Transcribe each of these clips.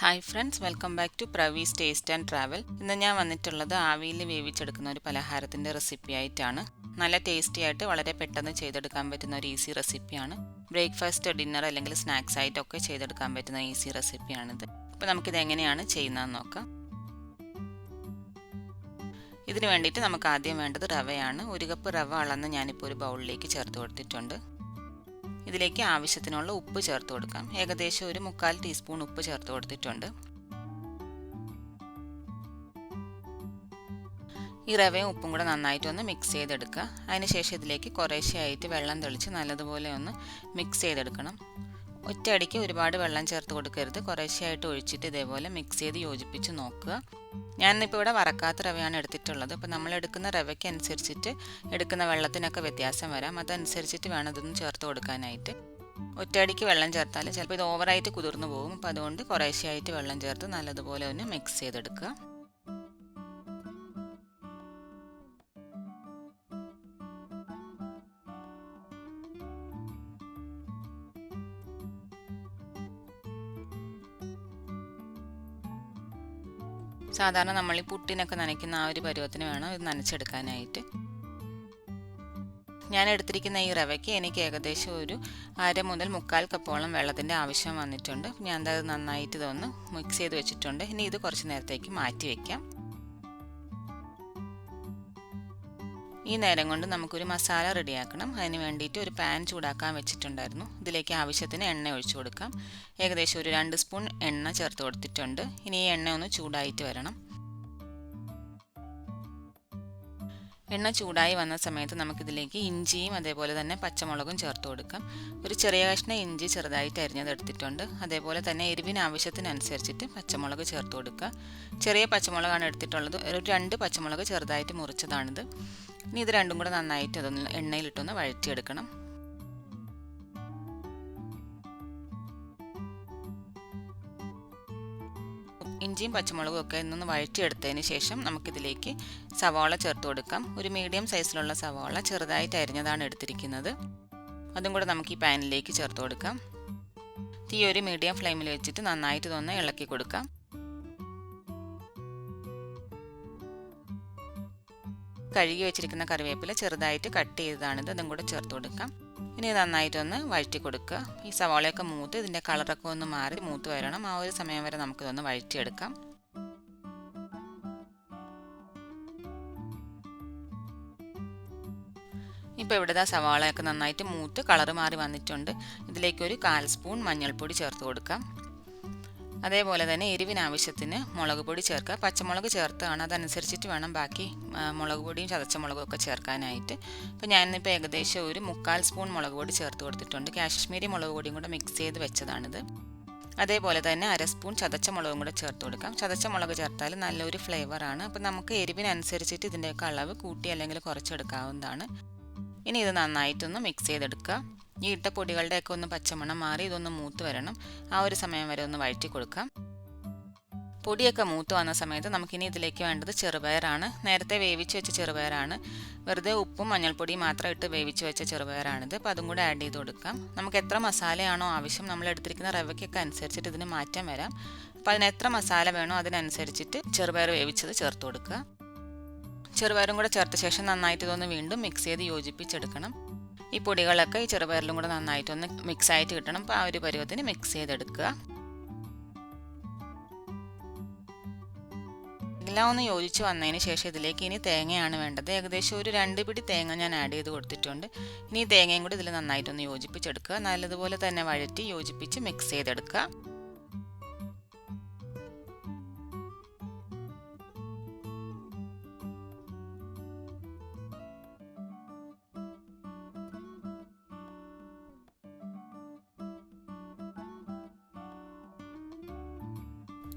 Hi friends welcome back to Pravees taste and travel ഇന്ന് ഞാൻ വന്നിട്ടുള്ളത് ആവിയിൽ വേവിച്ചെടുക്കുന്ന ഒരു പലഹാരത്തിന്റെ റെസിപ്പി ആയിട്ടാണ്. നല്ല ടേസ്റ്റി ആയിട്ട് വളരെ പെട്ടെന്ന് ചെയ്തെടുക്കാൻ പറ്റുന്ന ഒരു ഈസി റെസിപ്പിയാണ് ബ്രേക്ക്ഫാസ്റ്റ് ഡിന്നർ അല്ലെങ്കിൽ സ്നാക്സ് ആയിട്ടൊക്കെ ചെയ്തെടുക്കാൻ പറ്റുന്ന ഈസി റെസിപ്പിയാണിത് അപ്പോൾ നമുക്കിത് എങ്ങനെയാണ് ചെയ്യുന്നതെന്ന് നോക്കാം. ഇതിന് വേണ്ടിയിട്ട് നമുക്ക് ആദ്യം വേണ്ടത് റവയാണ്. ഒരു കപ്പ് റവ അളന്ന് ഞാനിപ്പോൾ ഒരു ബൗളിലേക്ക് ചേർത്ത് കൊടുത്തിട്ടുണ്ട്. ഇതിലേക്ക് ആവശ്യത്തിനുള്ള ഉപ്പ് ചേർത്ത് കൊടുക്കാം. ഏകദേശം ഒരു മുക്കാൽ ടീസ്പൂൺ ഉപ്പ് ചേർത്ത് കൊടുത്തിട്ടുണ്ട്. ഈ റവയും ഉപ്പും കൂടെ നന്നായിട്ടൊന്ന് മിക്സ് ചെയ്തെടുക്കുക. അതിനുശേഷം ഇതിലേക്ക് കുറേശ്ശെയായിട്ട് വെള്ളം തെളിച്ച് നല്ലതുപോലെ ഒന്ന് മിക്സ് ചെയ്തെടുക്കണം. ഒറ്റയടിക്ക് ഒരുപാട് വെള്ളം ചേർത്ത് കൊടുക്കരുത്. കുറേശ്ശെയായിട്ട് ഒഴിച്ചിട്ട് ഇതേപോലെ മിക്സ് ചെയ്ത് യോജിപ്പിച്ച് നോക്കുക. ഞാനിപ്പോൾ ഇവിടെ വറക്കാത്ത റവയാണ് എടുത്തിട്ടുള്ളത്. അപ്പോൾ നമ്മൾ എടുക്കുന്ന റവയ്ക്ക് അനുസരിച്ചിട്ട് എടുക്കുന്ന വെള്ളത്തിനൊക്കെ വ്യത്യാസം വരാം. അതനുസരിച്ചിട്ട് വേണം ഇതൊന്ന് ചേർത്ത് കൊടുക്കാനായിട്ട്. ഒറ്റയടിക്ക് വെള്ളം ചേർത്താൽ ചിലപ്പോൾ ഇത് ഓവറായിട്ട് കുതിർന്നു പോകും. അപ്പോൾ അതുകൊണ്ട് കുറേശ്ശെയായിട്ട് വെള്ളം ചേർത്ത് നല്ലതുപോലെ ഒന്ന് മിക്സ് ചെയ്തെടുക്കുക. സാധാരണ നമ്മൾ ഈ പുട്ടിനൊക്കെ നനയ്ക്കുന്ന ആ ഒരു പരുവത്തിന് വേണം ഇത് നനച്ചെടുക്കാനായിട്ട്. ഞാൻ എടുത്തിരിക്കുന്ന ഈ റവയ്ക്ക് എനിക്ക് ഏകദേശം ഒരു അര മുതൽ മുക്കാൽ കപ്പോളം വെള്ളത്തിന്റെ ആവശ്യം വന്നിട്ടുണ്ട്. ഞാൻ അത് നന്നായിട്ട് ഇതൊന്ന് മിക്സ് ചെയ്ത് വെച്ചിട്ടുണ്ട്. ഇനി ഇത് കുറച്ച് നേരത്തേക്ക് മാറ്റി വയ്ക്കാം ഈ നേരം കൊണ്ട് നമുക്കൊരു മസാല റെഡിയാക്കണം. അതിന് വേണ്ടിയിട്ട് ഒരു പാൻ ചൂടാക്കാൻ വെച്ചിട്ടുണ്ടായിരുന്നു. ഇതിലേക്ക് ആവശ്യത്തിന് എണ്ണ ഒഴിച്ചു കൊടുക്കാം. ഏകദേശം ഒരു രണ്ട് സ്പൂൺ എണ്ണ ചേർത്ത് കൊടുത്തിട്ടുണ്ട്. ഇനി ഈ എണ്ണ ഒന്ന് ചൂടായിട്ട് വരണം. എണ്ണ ചൂടായി വന്ന സമയത്ത് നമുക്കിതിലേക്ക് ഇഞ്ചിയും അതേപോലെ തന്നെ പച്ചമുളകും ചേർത്ത് കൊടുക്കാം. ഒരു ചെറിയ കഷ്ണം ഇഞ്ചി ചെറുതായിട്ട് അരിഞ്ഞത് എടുത്തിട്ടുണ്ട്. അതേപോലെ തന്നെ എരിവിന് ആവശ്യത്തിനനുസരിച്ചിട്ട് പച്ചമുളക് ചേർത്ത് കൊടുക്കുക. ചെറിയ പച്ചമുളകാണ് എടുത്തിട്ടുള്ളത്. ഒരു രണ്ട് പച്ചമുളക് ചെറുതായിട്ട് മുറിച്ചതാണിത്. ഇനി ഇത് രണ്ടും കൂടെ നന്നായിട്ട് അതൊന്ന് എണ്ണയിലിട്ടൊന്ന് വഴറ്റിയെടുക്കണം. ഇഞ്ചിയും പച്ചമുളകും ഒക്കെ ഇന്നൊന്ന് വഴറ്റിയെടുത്തതിന് ശേഷം നമുക്കിതിലേക്ക് സവാള ചേർത്ത് കൊടുക്കാം. ഒരു മീഡിയം സൈസിലുള്ള സവാള ചെറുതായിട്ട് അരിഞ്ഞതാണ് എടുത്തിരിക്കുന്നത്. അതും കൂടെ നമുക്ക് ഈ പാനിലേക്ക് ചേർത്ത് കൊടുക്കാം. തീ ഒരു മീഡിയം ഫ്ലെയിമിൽ വെച്ചിട്ട് നന്നായിട്ട് ഇതൊന്ന് ഇളക്കി കൊടുക്കാം. കഴുകി വെച്ചിരിക്കുന്ന കറിവേപ്പില ചെറുതായിട്ട് കട്ട് ചെയ്തതാണിത്. അതും കൂടെ ചേർത്ത് കൊടുക്കാം. ഇനി നന്നായിട്ടൊന്ന് വഴറ്റി കൊടുക്കുക. ഈ സവാളയൊക്കെ മൂത്ത് ഇതിന്റെ കളറൊക്കെ ഒന്ന് മാറി മൂത്ത് വരണം. ആ ഒരു സമയം വരെ നമുക്കിതൊന്ന് വഴറ്റിയെടുക്കാം. ഇപ്പോൾ ഇവിടെ സവാളയൊക്കെ നന്നായിട്ട് മൂത്ത് കളറ് മാറി വന്നിട്ടുണ്ട്. ഇതിലേക്ക് ഒരു കാൽ സ്പൂൺ മഞ്ഞൾപ്പൊടി ചേർത്ത് കൊടുക്കാം. അതേപോലെ തന്നെ എരിവിന് ആവശ്യത്തിന് മുളക് പൊടി ചേർക്കുക. പച്ചമുളക് ചേർത്താണ്. അതനുസരിച്ചിട്ട് വേണം ബാക്കി മുളക് പൊടിയും ചതച്ചമുളകും ഒക്കെ ചേർക്കാനായിട്ട്. അപ്പോൾ ഞാനിപ്പോൾ ഏകദേശം ഒരു മുക്കാൽ സ്പൂൺ മുളക് പൊടി ചേർത്ത് കൊടുത്തിട്ടുണ്ട്. കാശ്മീരി മുളക് പൊടിയും കൂടെ മിക്സ് ചെയ്ത് വെച്ചതാണിത്. അതേപോലെ തന്നെ അര സ്പൂൺ ചതച്ച മുളകും കൂടെ ചേർത്ത് കൊടുക്കാം. ചതച്ച മുളക് ചേർത്താൽ നല്ലൊരു ഫ്ലേവറാണ് അപ്പോൾ നമുക്ക് എരിവിനനുസരിച്ചിട്ട് ഇതിന്റെയൊക്കെ അളവ് കൂട്ടി അല്ലെങ്കിൽ കുറച്ചെടുക്കാവുന്നതാണ്. ഇനി ഇത് നന്നായിട്ടൊന്ന് മിക്സ് ചെയ്തെടുക്കുക. ഈ ഇട്ട പൊടികളുടെയൊക്കെ ഒന്ന് പച്ചമണം മാറി ഇതൊന്ന് മൂത്ത് വരണം. ആ ഒരു സമയം വരെ ഒന്ന് വഴറ്റി കൊടുക്കാം. പൊടിയൊക്കെ മൂത്ത് വന്ന സമയത്ത് നമുക്കിനി ഇതിലേക്ക് വേണ്ടത് ചെറുപയറാണ്. നേരത്തെ വേവിച്ച് വെച്ച ചെറുപയറാണ്. വെറുതെ ഉപ്പും മഞ്ഞൾപ്പൊടിയും മാത്രം ഇട്ട് വേവിച്ച് വെച്ച ചെറുപയറാണിത്. അപ്പോൾ അതും കൂടെ ആഡ് ചെയ്ത് കൊടുക്കാം. നമുക്ക് എത്ര മസാലയാണോ ആവശ്യം നമ്മൾ എടുത്തിരിക്കുന്ന റവയ്ക്കൊക്കെ അനുസരിച്ചിട്ട് ഇതിന് മാറ്റം വരാം. അപ്പോൾ അതിന് എത്ര മസാല വേണോ അതിനനുസരിച്ചിട്ട് ചെറുപയർ വേവിച്ചത് ചേർത്ത് കൊടുക്കുക. ചെറുപയറും കൂടെ ചേർത്ത ശേഷം നന്നായിട്ട് ഇതൊന്ന് വീണ്ടും മിക്സ് ചെയ്ത് യോജിപ്പിച്ചെടുക്കണം. ഈ പൊടികളൊക്കെ ഈ ചെറുപയറിലും കൂടെ നന്നായിട്ടൊന്ന് മിക്സ് ആയിട്ട് കിട്ടണം. അപ്പോൾ ആ ഒരു പരുവത്തിന് മിക്സ് ചെയ്തെടുക്കുക. എല്ലാം ഒന്ന് യോജിച്ച് വന്നതിന് ശേഷം ഇതിലേക്ക് ഇനി തേങ്ങയാണ് വേണ്ടത്. ഏകദേശം ഒരു രണ്ട് പിടി തേങ്ങ ഞാൻ ആഡ് ചെയ്ത് കൊടുത്തിട്ടുണ്ട്. ഇനി ഈ തേങ്ങയും കൂടി ഇതിൽ നന്നായിട്ടൊന്ന് യോജിപ്പിച്ചെടുക്കുക. നല്ലതുപോലെ തന്നെ വഴറ്റി യോജിപ്പിച്ച് മിക്സ് ചെയ്തെടുക്കുക.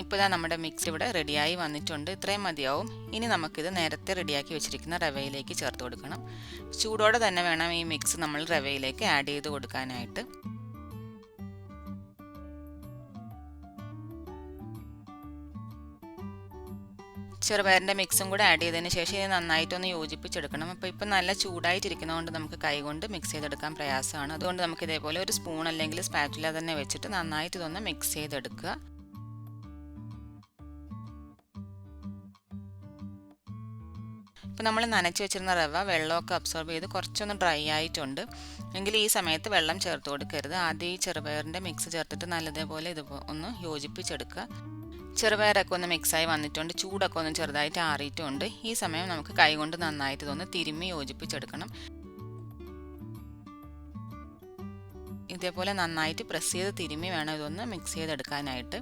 ഇപ്പോൾ നമ്മുടെ മിക്സ് ഇവിടെ റെഡിയായി വന്നിട്ടുണ്ട്. ഇത്രയും മതിയാവും. ഇനി നമുക്കിത് നേരത്തെ റെഡിയാക്കി വെച്ചിരിക്കുന്ന റവയിലേക്ക് ചേർത്ത് കൊടുക്കണം. ചൂടോടെ തന്നെ വേണം ഈ മിക്സ് നമ്മൾ റവയിലേക്ക് ആഡ് ചെയ്ത് കൊടുക്കാനായിട്ട്. ചെറുപയറിന്റെ മിക്സും കൂടെ ആഡ് ചെയ്തതിന് ശേഷം ഇത് നന്നായിട്ടൊന്ന് യോജിപ്പിച്ചെടുക്കണം. അപ്പോൾ ഇപ്പം നല്ല ചൂടായിട്ടിരിക്കുന്നതുകൊണ്ട് നമുക്ക് കൈകൊണ്ട് മിക്സ് ചെയ്തെടുക്കാൻ പ്രയാസമാണ്. അതുകൊണ്ട് നമുക്ക് ഇതേപോലെ ഒരു സ്പൂൺ അല്ലെങ്കിൽ സ്പാറ്റുല തന്നെ വെച്ചിട്ട് നന്നായിട്ട് ഇതൊന്ന് മിക്സ് ചെയ്തെടുക്കുക. ഇപ്പോൾ നമ്മൾ നനച്ച് വെച്ചിരുന്ന റവ വെള്ളമൊക്കെ അബ്സോർബ് ചെയ്ത് കുറച്ചൊന്ന് ഡ്രൈ ആയിട്ടുണ്ട്. എങ്കിൽ ഈ സമയത്ത് വെള്ളം ചേർത്ത് കൊടുക്കരുത്. ആദ്യം ഈ ചെറുപയറിന്റെ മിക്സ് ചേർത്തിട്ട് നല്ലതേപോലെ ഇത് ഒന്ന് യോജിപ്പിച്ചെടുക്കുക. ചെറുപയറൊക്കെ ഒന്ന് മിക്സായി വന്നിട്ടുണ്ട്. ചൂടൊക്കെ ഒന്ന് ചെറുതായിട്ട് ആറിയിട്ടുണ്ട്. ഈ സമയം നമുക്ക് കൈകൊണ്ട് നന്നായിട്ട് ഇതൊന്ന് തിരുമ്മി യോജിപ്പിച്ചെടുക്കണം. ഇതേപോലെ നന്നായിട്ട് പ്രസ് ചെയ്ത് തിരുമ്മി വേണം ഇതൊന്ന് മിക്സ് ചെയ്തെടുക്കാനായിട്ട്.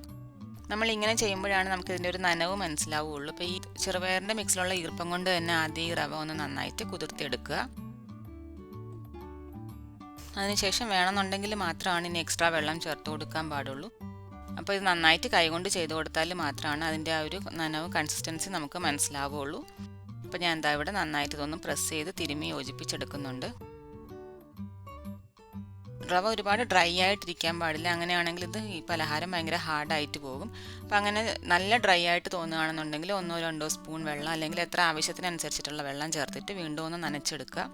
നമ്മൾ ഇങ്ങനെ ചെയ്യുമ്പോഴാണ് നമുക്ക് ഇതിന്റെ ഒരു നനവ് മനസ്സിലാവുകയുള്ളൂ അപ്പോൾ ഈ ചെറുപയറിന്റെ മിക്സിലുള്ള ഈർപ്പം കൊണ്ട് തന്നെ ആദ്യം ഈ റവ ഒന്ന് നന്നായിട്ട് കുതിർത്തിയെടുക്കുക. അതിനുശേഷം വേണമെന്നുണ്ടെങ്കിൽ മാത്രമാണ് ഇനി എക്സ്ട്രാ വെള്ളം ചേർത്ത് കൊടുക്കാൻ പാടുള്ളൂ. അപ്പോൾ ഇത് നന്നായിട്ട് കൈകൊണ്ട് ചെയ്ത് കൊടുത്താൽ മാത്രമാണ് അതിന്റെ ആ ഒരു നനവ് കൺസിസ്റ്റൻസി നമുക്ക് മനസ്സിലാവുകയുള്ളൂ അപ്പോൾ ഞാൻ എന്താ ഇവിടെ നന്നായിട്ട് ഇതൊന്ന് പ്രസ് ചെയ്ത് തിരുമ്മി യോജിപ്പിച്ചെടുക്കുന്നുണ്ട്. റവ ഒരുപാട് ഡ്രൈ ആയിട്ടിരിക്കാൻ പാടില്ല. അങ്ങനെയാണെങ്കിൽ ഇത് ഈ പലഹാരം ഭയങ്കര ഹാർഡായിട്ട് പോകും. അപ്പം അങ്ങനെ നല്ല ഡ്രൈ ആയിട്ട് തോന്നുകയാണെന്നുണ്ടെങ്കിൽ ഒന്നോ രണ്ടോ സ്പൂൺ വെള്ളം അല്ലെങ്കിൽ എത്ര ആവശ്യത്തിനനുസരിച്ചിട്ടുള്ള വെള്ളം ചേർത്തിട്ട് വീണ്ടും ഒന്ന് നനച്ചെടുക്കുക.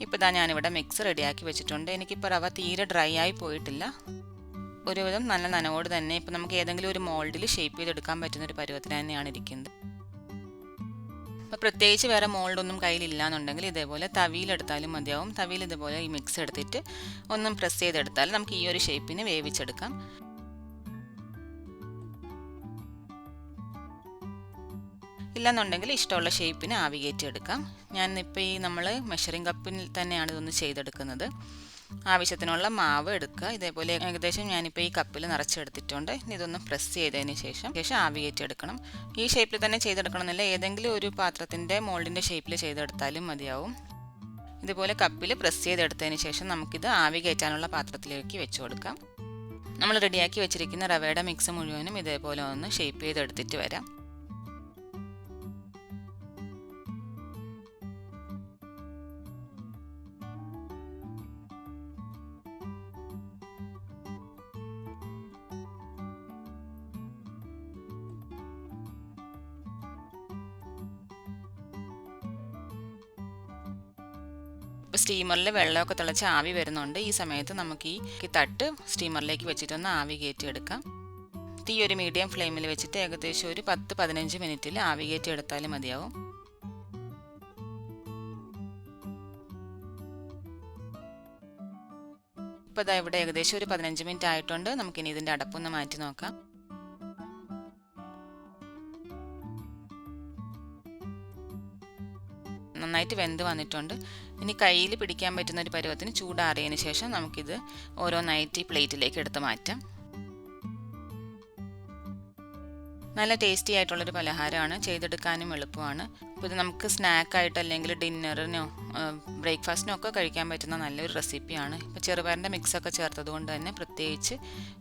ഇപ്പോൾ ഇതാ ഞാനിവിടെ മിക്സ് റെഡിയാക്കി വെച്ചിട്ടുണ്ട്. എനിക്കിപ്പോൾ റവ തീരെ ഡ്രൈ ആയി പോയിട്ടില്ല. ഒരുവിധം നല്ല നനവോട് തന്നെ ഇപ്പം നമുക്ക് ഏതെങ്കിലും ഒരു മോൾഡിൽ ഷേപ്പ് ചെയ്തെടുക്കാൻ പറ്റുന്ന ഒരു പരുവത്തിന് തന്നെയാണ് ഇരിക്കുന്നത്. അപ്പോൾ പ്രത്യേകിച്ച് വേറെ മോൾഡൊന്നും കയ്യിലില്ല എന്നുണ്ടെങ്കിൽ ഇതേപോലെ തവിയിലെടുത്താലും മതിയാവും. തവിയിൽ ഇതുപോലെ ഈ മിക്സ് എടുത്തിട്ട് ഒന്നും പ്രസ് ചെയ്തെടുത്താൽ നമുക്ക് ഈ ഒരു ഷേപ്പിന് വേവിച്ചെടുക്കാം. ഇല്ലെന്നുണ്ടെങ്കിൽ ഇഷ്ടമുള്ള ഷേപ്പിന് ആവി എടുക്കാം ഞാനിപ്പോൾ ഈ നമ്മൾ മെഷറിംഗ് കപ്പിൽ തന്നെയാണ് ഇതൊന്ന് ചെയ്തെടുക്കുന്നത്. ആവശ്യത്തിനുള്ള മാവ് എടുക്കുക. ഇതേപോലെ ഏകദേശം ഞാനിപ്പോൾ ഈ കപ്പിൽ നിറച്ചെടുത്തിട്ടുണ്ട്. ഇതൊന്ന് പ്രസ് ചെയ്തതിന് ശേഷം ശേഷം ആവിയേറ്റെടുക്കണം ഈ ഷേപ്പിൽ തന്നെ ചെയ്തെടുക്കണമെന്നില്ല. ഏതെങ്കിലും ഒരു പാത്രത്തിന്റെ മോൾഡിന്റെ ഷേപ്പിൽ ചെയ്തെടുത്താലും മതിയാവും. ഇതുപോലെ കപ്പിൽ പ്രസ് ചെയ്തെടുത്തതിന് ശേഷം നമുക്കിത് ആവി കയറ്റാനുള്ള പാത്രത്തിലേക്ക് വെച്ച് കൊടുക്കാം. നമ്മൾ റെഡിയാക്കി വെച്ചിരിക്കുന്ന റവയുടെ മിക്സ് മുഴുവനും ഇതേപോലെ ഒന്ന് ഷേപ്പ് ചെയ്തെടുത്തിട്ട് വരാം. ഇപ്പോൾ സ്റ്റീമറിൽ വെള്ളമൊക്കെ തിളച്ച് ആവി വരുന്നുണ്ട്. ഈ സമയത്ത് നമുക്ക് ഈ തട്ട് സ്റ്റീമറിലേക്ക് വെച്ചിട്ടൊന്ന് ആവി കയറ്റിയെടുക്കാം. തീ ഒരു മീഡിയം ഫ്ലെയിമിൽ വെച്ചിട്ട് ഏകദേശം ഒരു പത്ത് പതിനഞ്ച് മിനിറ്റിൽ ആവി കയറ്റി എടുത്താലും മതിയാവും. ഇപ്പോൾ ഇതാ ഇവിടെ ഏകദേശം ഒരു പതിനഞ്ച് മിനിറ്റ് ആയിട്ടുണ്ട്. നമുക്കിനി ഇതിന്റെ അടപ്പൊന്ന് മാറ്റി നോക്കാം. നന്നായിട്ട് വെന്ത് വന്നിട്ടുണ്ട്. ഇനി കയ്യിൽ പിടിക്കാൻ പറ്റുന്ന ഒരു പരുവത്തിന് ചൂടാറിയതിന് ശേഷം നമുക്കിത് ഓരോന്നായിട്ട് ഈ പ്ലേറ്റിലേക്ക് എടുത്ത് മാറ്റാം. നല്ല ടേസ്റ്റി ആയിട്ടുള്ളൊരു പലഹാരമാണ്. ചെയ്തെടുക്കാനും എളുപ്പമാണ്. അപ്പോൾ ഇത് നമുക്ക് സ്നാക്കായിട്ട് അല്ലെങ്കിൽ ഡിന്നറിനോ ബ്രേക്ക്ഫാസ്റ്റിനോ ഒക്കെ കഴിക്കാൻ പറ്റുന്ന നല്ലൊരു റെസിപ്പിയാണ് ഇപ്പോൾ ചെറുപയറിന്റെ മിക്സൊക്കെ ചേർത്തത് കൊണ്ട് തന്നെ പ്രത്യേകിച്ച്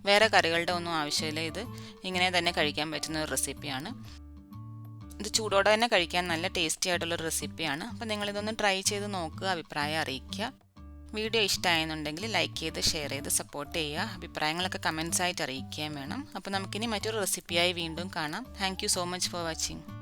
വേറെ കറികളുടെ ഒന്നും ആവശ്യമില്ല. ഇത് ഇങ്ങനെ തന്നെ കഴിക്കാൻ പറ്റുന്ന ഒരു റെസിപ്പിയാണ് ഇത് ചൂടോടെ തന്നെ കഴിക്കാൻ നല്ല ടേസ്റ്റി ആയിട്ടുള്ളൊരു റെസിപ്പിയാണ് അപ്പോൾ നിങ്ങളിതൊന്ന് ട്രൈ ചെയ്ത് നോക്കുക അഭിപ്രായം അറിയിക്കുക. വീഡിയോ ഇഷ്ടമായെന്നുണ്ടെങ്കിൽ ലൈക്ക് ചെയ്ത് ഷെയർ ചെയ്ത് സപ്പോർട്ട് ചെയ്യുക. അഭിപ്രായങ്ങളൊക്കെ കമൻസ് ആയിട്ട് അറിയിക്കുകയും വേണം. അപ്പോൾ നമുക്കിനി മറ്റൊരു റെസിപ്പിയായി വീണ്ടും കാണാം. Thank so much for watching